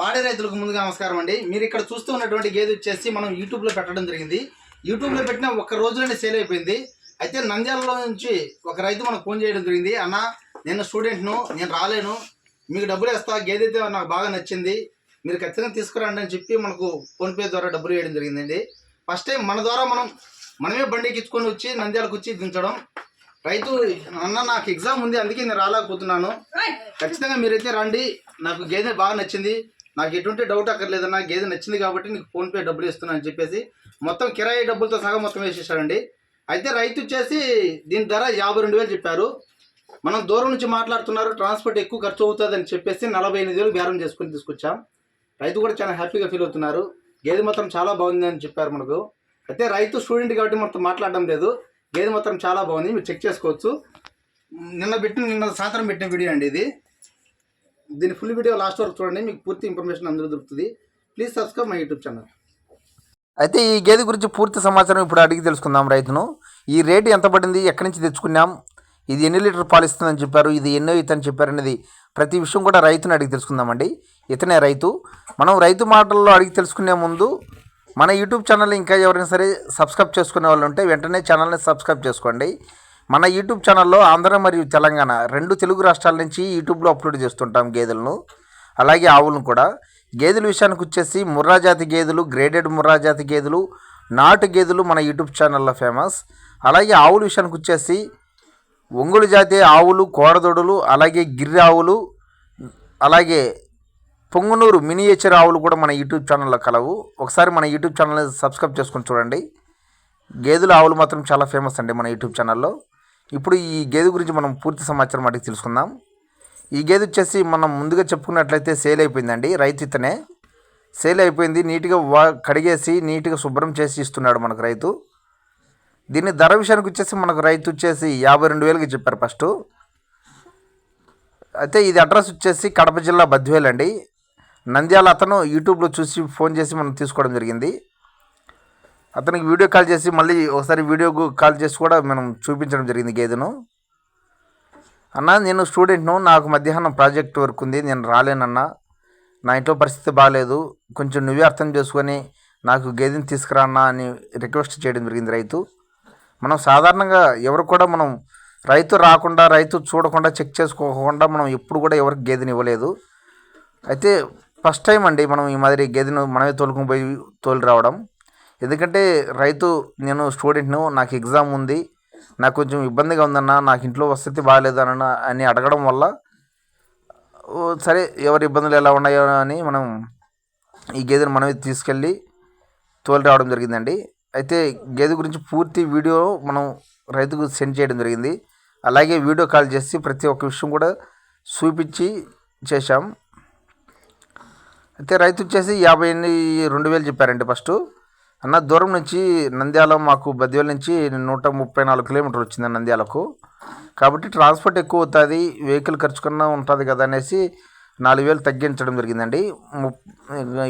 పాడి రైతులకు ముందుగా నమస్కారం అండి. మీరు ఇక్కడ చూస్తూ ఉన్నటువంటి గేదె వచ్చేసి మనం యూట్యూబ్లో పెట్టడం జరిగింది. యూట్యూబ్లో పెట్టిన ఒక రోజులోనే సేల్ అయిపోయింది. అయితే నంద్యాలలో నుంచి ఒక రైతు మనకు ఫోన్ చేయడం జరిగింది. అన్న నేను స్టూడెంట్ను నేను రాలేను. మీకు డబ్బులు వేస్తా. గేదె అయితే నాకు బాగా నచ్చింది. మీరు ఖచ్చితంగా తీసుకురండి అని చెప్పి మనకు ఫోన్పే ద్వారా డబ్బులు వేయడం జరిగిందండి. ఫస్ట్ టైం మన ద్వారా మనం మనమే బండి ఎక్కించుకొని వచ్చి నంద్యాలకు వచ్చి దించడం. రైతు అన్న నాకు ఎగ్జామ్ ఉంది. అందుకే నేను రాలేకపోతున్నాను. ఖచ్చితంగా మీరైతే రండి. నాకు గేదె బాగా నచ్చింది. నాకు ఎటువంటి డౌట్ అక్కర్లేదు నాకు గేదె నచ్చింది కాబట్టి నీకు ఫోన్పే డబ్బులు ఇస్తున్నాను అని చెప్పేసి మొత్తం కిరాయి డబ్బులతో సగం మొత్తం వేసేసాడండి. అయితే రైతు వచ్చేసి దీని ధర యాభై రెండు వేలు చెప్పారు. మనం దూరం నుంచి మాట్లాడుతున్నారు ట్రాన్స్పోర్ట్ ఎక్కువ ఖర్చు అవుతుంది అని చెప్పేసి నలభై ఎనిమిది వేలు బేరం చేసుకుని తీసుకొచ్చాం. రైతు కూడా చాలా హ్యాపీగా ఫీల్ అవుతున్నారు. గేదె మాత్రం చాలా బాగుంది అని చెప్పారు మనకు. అయితే రైతు స్టూడెంట్ కాబట్టి మొత్తం మాట్లాడడం లేదు. గేదె మాత్రం చాలా బాగుంది మీరు చెక్ చేసుకోవచ్చు. నిన్న పెట్టిన నిన్న సాయంత్రం పెట్టిన వీడియో అండి ఇది. దీని ఫుల్ వీడియో లాస్ట్ వరకు చూడండి మీకు పూర్తి ఇన్ఫర్మేషన్ అందరూ దొరుకుతుంది. Please subscribe my YouTube channel. అయితే ఈ గేదె గురించి పూర్తి సమాచారం ఇప్పుడు అడిగి తెలుసుకుందాం రైతును. ఈ రేటు ఎంత పడింది ఎక్కడి నుంచి తెచ్చుకున్నాం ఇది ఎన్ని లీటర్ పాలు ఇస్తుందని చెప్పారు ఇది ఎన్నో ఇతని చెప్పారనేది ప్రతి విషయం కూడా రైతుని అడిగి తెలుసుకుందామండి. ఇతనే రైతు. మనం రైతు మాటల్లో అడిగి తెలుసుకునే ముందు మన యూట్యూబ్ ఛానల్ ఇంకా ఎవరైనా సరే సబ్స్క్రైబ్ చేసుకునే వాళ్ళు ఉంటే వెంటనే ఛానల్ని సబ్స్క్రైబ్ చేసుకోండి. మన యూట్యూబ్ ఛానల్లో ఆంధ్ర మరియు తెలంగాణ రెండు తెలుగు రాష్ట్రాల నుంచి యూట్యూబ్లో అప్లోడ్ చేస్తుంటాం గేదెలను. అలాగే ఆవులను కూడా. గేదెల విషయానికి వచ్చేసి ముర్రా జాతి గేదెలు గ్రేడెడ్ ముర్రా జాతి గేదెలు నాటు గేదెలు మన యూట్యూబ్ ఛానల్లో ఫేమస్. అలాగే ఆవుల విషయానికి వచ్చేసి ఒంగోలు జాతి ఆవులు కోడదొడులు అలాగే గిర్రె ఆవులు అలాగే పొంగునూరు మినియేచర్ ఆవులు కూడా మన యూట్యూబ్ ఛానల్లో కలవు. ఒకసారి మన యూట్యూబ్ ఛానల్ని సబ్స్క్రైబ్ చేసుకొని చూడండి. గేదెల ఆవులు మాత్రం చాలా ఫేమస్ అండి మన యూట్యూబ్ ఛానల్లో. ఇప్పుడు ఈ గేదె గురించి మనం పూర్తి సమాచారం అడిగి తెలుసుకుందాం. ఈ గేదె వచ్చేసి మనం ముందుగా చెప్పుకున్నట్లయితే సేల్ అయిపోయిందండి. రైతు ఇతనే. సేల్ అయిపోయింది. నీట్గా వా కడిగేసి నీట్గా శుభ్రం చేసి ఇస్తున్నాడు మనకు రైతు. దీని ధర విషయానికి వచ్చేసి మనకు రైతు వచ్చేసి యాభై రెండు వేలకి చెప్పారు ఫస్ట్. అయితే ఇది అడ్రస్ వచ్చేసి కడప జిల్లా బద్వేల్ అండి నంద్యాల అతను యూట్యూబ్లో చూసి ఫోన్ చేసి మనం తీసుకోవడం జరిగింది. అతనికి వీడియో కాల్ చేసి మళ్ళీ ఒకసారి వీడియో కాల్ చేసి కూడా మనం చూపించడం జరిగింది గేదెను. అన్న నేను స్టూడెంట్ను నాకు మధ్యాహ్నం ప్రాజెక్ట్ వర్క్ ఉంది నేను రాలేనన్నా. నా ఇంట్లో పరిస్థితి బాగాలేదు కొంచెం నువ్వే అర్థం చేసుకొని నాకు గేదెని తీసుకురా అన్నా అని రిక్వెస్ట్ చేయడం జరిగింది రైతు. మనం సాధారణంగా ఎవరు కూడా మనం రైతు రాకుండా రైతు చూడకుండా చెక్ చేసుకోకుండా మనం ఎప్పుడు కూడా ఎవరికి గేదెని ఇవ్వలేదు. అయితే ఫస్ట్ టైం అండి మనం ఈ మాదిరి గేదెను మనమే తోలుకొని పోయి తోలి రావడం. ఎందుకంటే రైతు నేను స్టూడెంట్ను నాకు ఎగ్జామ్ ఉంది. నాకు కొంచెం ఇబ్బందిగా ఉందన్న నాకు ఇంట్లో వసతి బాగాలేదన్న అని అడగడం వల్ల సరే ఎవరి ఇబ్బందులు ఎలా ఉన్నాయో అని మనం ఈ గేదెను మనమే తీసుకెళ్ళి తోలి రావడం జరిగిందండి. అయితే గేదె గురించి పూర్తి వీడియో మనం రైతుకు సెండ్ చేయడం జరిగింది. అలాగే వీడియో కాల్ చేసి ప్రతి ఒక్క విషయం కూడా చూపించి చేశాం. అయితే రైతు వచ్చేసి యాభై ఎనిమిది రెండు వేలు చెప్పారండి ఫస్ట్. అన్న దూరం నుంచి నంద్యాల మాకు బద్వేల నుంచి నూట ముప్పై నాలుగు కిలోమీటర్లు వచ్చింది నంద్యాలకు. కాబట్టి ట్రాన్స్పోర్ట్ ఎక్కువ అవుతుంది వెహికల్ ఖర్చు కన్నా ఉంటుంది కదా అనేసి నాలుగు వేలు తగ్గించడం జరిగిందండి.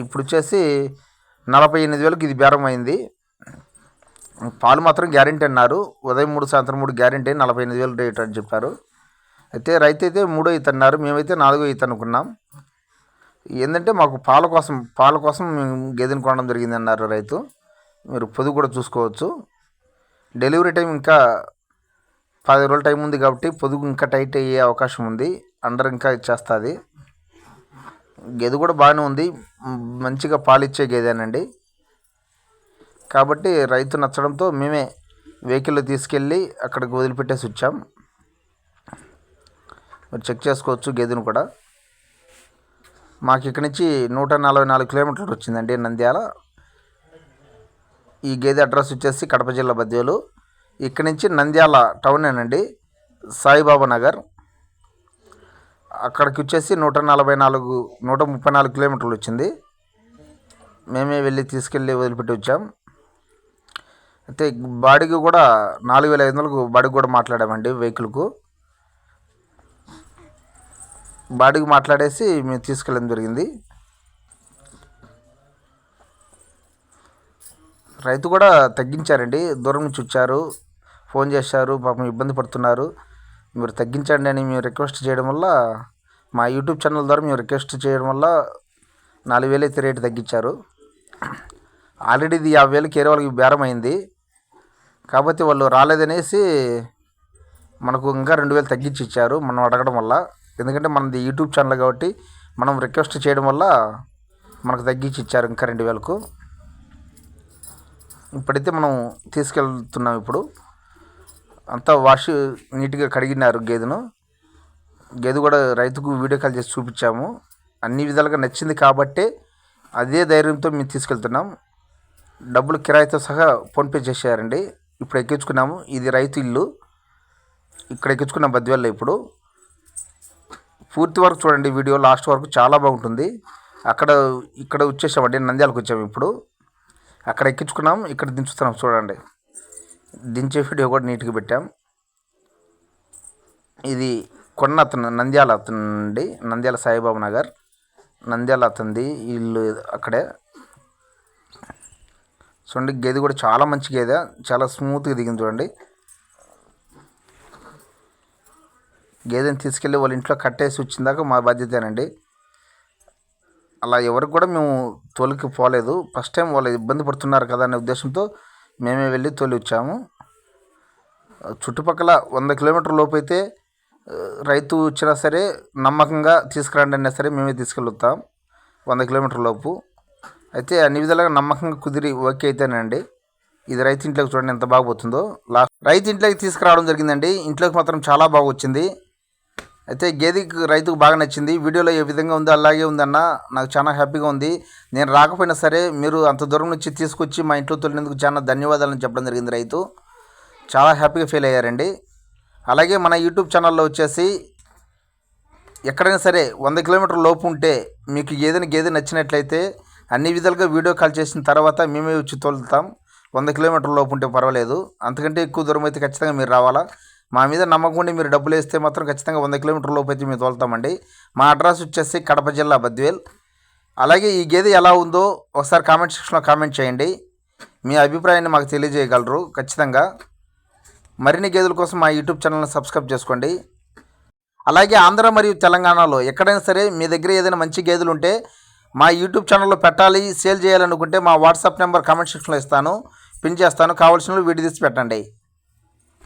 ఇప్పుడు వచ్చేసి నలభై ఎనిమిది వేలకు ఇది బేరం అయింది. పాలు మాత్రం గ్యారెంటీ అన్నారు. ఉదయం మూడు సాయంత్రం మూడు గ్యారెంటీ నలభై ఎనిమిది వేలు రేట్ అని చెప్పారు. అయితే రైతు అయితే మూడో ఈత అన్నారు మేమైతే నాలుగో ఈత అనుకున్నాం. ఏంటంటే మాకు పాల కోసం పాల కోసం మేము గేదెని కొనడం జరిగింది అన్నారు రైతు. మీరు పొదుగు కూడా చూసుకోవచ్చు. డెలివరీ టైం ఇంకా పది రోజుల టైం ఉంది కాబట్టి పొదుగు ఇంకా టైట్ అయ్యే అవకాశం ఉంది. అండర్ ఇంకా ఇచ్చేస్తుంది గేదె కూడా బాగానే ఉంది. మంచిగా పాలిచ్చే గేదేనండి. కాబట్టి రైతు నచ్చడంతో మేమే వెహికల్లో తీసుకెళ్ళి అక్కడికి వదిలిపెట్టేసి వచ్చాం. మీరు చెక్ చేసుకోవచ్చు గేదెను కూడా. మాకు ఇక్కడి నుంచి నూట నలభై నాలుగు కిలోమీటర్లు వచ్చిందండి నంద్యాల. ఈ గేదె అడ్రస్ వచ్చేసి కడప జిల్లా బద్వేలు ఇక్కడి నుంచి నంద్యాల టౌనేనండి సాయిబాబా నగర్. అక్కడికి వచ్చేసి నూట నలభై నాలుగు నూట ముప్పై నాలుగు కిలోమీటర్లు వచ్చింది. మేమే వెళ్ళి తీసుకెళ్ళి వదిలిపెట్టి వచ్చాం. అయితే బాడీకి కూడా నాలుగు వేల ఐదు వందలకు బాడీకి కూడా మాట్లాడామండి వెహికల్కు. బాడీకి మాట్లాడేసి మేము తీసుకెళ్ళడం జరిగింది. రైతు కూడా తగ్గించారండి. దూరం నుంచి వచ్చారు. ఫోన్ చేశారు. పాపం ఇబ్బంది పడుతున్నారు. మీరు తగ్గించండి అని మేము రిక్వెస్ట్ చేయడం వల్ల మా యూట్యూబ్ ఛానల్ ద్వారా మేము రిక్వెస్ట్ చేయడం వల్ల నాలుగు వేలు అయితే రేటు తగ్గించారు. ఆల్రెడీ ఇది యాభై వేలు వేరే వాళ్ళకి బేరం అయింది. కాకపోతే వాళ్ళు రాలేదనేసి మనకు ఇంకా రెండు వేలు తగ్గించి ఇచ్చారు మనం అడగడం వల్ల. ఎందుకంటే మనది యూట్యూబ్ ఛానల్ కాబట్టి మనం రిక్వెస్ట్ చేయడం వల్ల మనకు తగ్గించి ఇచ్చారు ఇంకా రెండు వేలకు. ఇప్పుడైతే మనం తీసుకెళ్తున్నాం ఇప్పుడు. అంతా వాష్ నీట్గా కడిగినారు గేదెను. గేదె కూడా రైతుకు వీడియో కాల్ చేసి చూపించాము. అన్ని విధాలుగా నచ్చింది కాబట్టే అదే ధైర్యంతో మేము తీసుకెళ్తున్నాం. డబ్బులు కిరాయితో సహా ఫోన్పే చేసేయారండి ఇప్పుడు ఎక్కించుకున్నాము. ఇది రైతు ఇల్లు. ఇక్కడ ఎక్కించుకున్నాం బద్వేళ్ళ ఇప్పుడు. పూర్తి వరకు చూడండి వీడియో. లాస్ట్ వరకు చాలా బాగుంటుంది. అక్కడ ఇక్కడ వచ్చేసామండి. నంద్యాలకు వచ్చాము ఇప్పుడు. అక్కడ ఎక్కించుకున్నాం ఇక్కడ దించుతున్నాం చూడండి. దించే వీడియో కూడా నీట్గా పెట్టాం. ఇది కొన్న అతను నంద్యాల అతను నంద్యాల సాయిబాబు నగర్ నంద్యాల అతంది ఇల్లు అక్కడే. చూడండి గేదె కూడా చాలా మంచి గేదె చాలా స్మూత్గా దిగింది చూడండి. గేదెని తీసుకెళ్ళి వాళ్ళ ఇంట్లో కట్టేసి వచ్చిందాక మా బాధ్యతేనండి. అలా ఎవరికి కూడా మేము తోలికి పోలేదు. ఫస్ట్ టైం వాళ్ళు ఇబ్బంది పడుతున్నారు కదా అనే ఉద్దేశంతో మేమే వెళ్ళి తోలి వచ్చాము. చుట్టుపక్కల వంద కిలోమీటర్ లోపు అయితే రైతు వచ్చినా సరే నమ్మకంగా తీసుకురండి అన్నా సరే మేమే తీసుకెళ్తాం వంద కిలోమీటర్ లోపు. అయితే అన్ని విధాలుగా నమ్మకంగా కుదిరి ఓకే అయితేనండి. ఇది రైతు ఇంట్లోకి చూడండి ఎంత బాగా పోతుందో. లాస్ట్ రైతు ఇంట్లోకి తీసుకురావడం జరిగిందండి. ఇంట్లోకి మాత్రం చాలా బాగా వచ్చింది. అయితే గేదెకి రైతుకు బాగా నచ్చింది. వీడియోలో ఏ విధంగా ఉందో అలాగే ఉందన్న నాకు చాలా హ్యాపీగా ఉంది. నేను రాకపోయినా సరే మీరు అంత దూరం నుంచి తీసుకొచ్చి మా ఇంట్లో తొలినందుకు చాలా ధన్యవాదాలని చెప్పడం జరిగింది రైతు. చాలా హ్యాపీగా ఫీల్ అయ్యారండి. అలాగే మన యూట్యూబ్ ఛానల్లో వచ్చేసి ఎక్కడైనా సరే వంద కిలోమీటర్ లోపు ఉంటే మీకు ఏదైనా గేదె నచ్చినట్లయితే అన్ని విధాలుగా వీడియో కాల్ చేసిన తర్వాత మేమే వచ్చి తోలుతాం. వంద కిలోమీటర్ లోపు ఉంటే పర్వాలేదు. అంతకంటే ఎక్కువ దూరం అయితే ఖచ్చితంగా మీరు రావాలా? మా మీద నమ్మకం ఉండి మీరు డబ్బులు వేస్తే మాత్రం ఖచ్చితంగా వంద కిలోమీటర్ లోపు అయితే మేము తోలుతామండి. మా అడ్రస్ వచ్చేసి కడప జిల్లా బద్వేల్. అలాగే ఈ గేదె ఎలా ఉందో ఒకసారి కామెంట్ సెక్షన్లో కామెంట్ చేయండి. మీ అభిప్రాయాన్ని మాకు తెలియజేయగలరు ఖచ్చితంగా. మరిన్ని గేదెల కోసం మా యూట్యూబ్ ఛానల్ని సబ్స్క్రైబ్ చేసుకోండి. అలాగే ఆంధ్ర మరియు తెలంగాణలో ఎక్కడైనా సరే మీ దగ్గర ఏదైనా మంచి గేదెలు ఉంటే మా యూట్యూబ్ ఛానల్లో పెట్టాలి సేల్ చేయాలనుకుంటే మా వాట్సాప్ నెంబర్ కామెంట్ సెక్షన్లో ఇస్తాను పిన్ చేస్తాను. కావాల్సిన వీడియో తీసి పెట్టండి.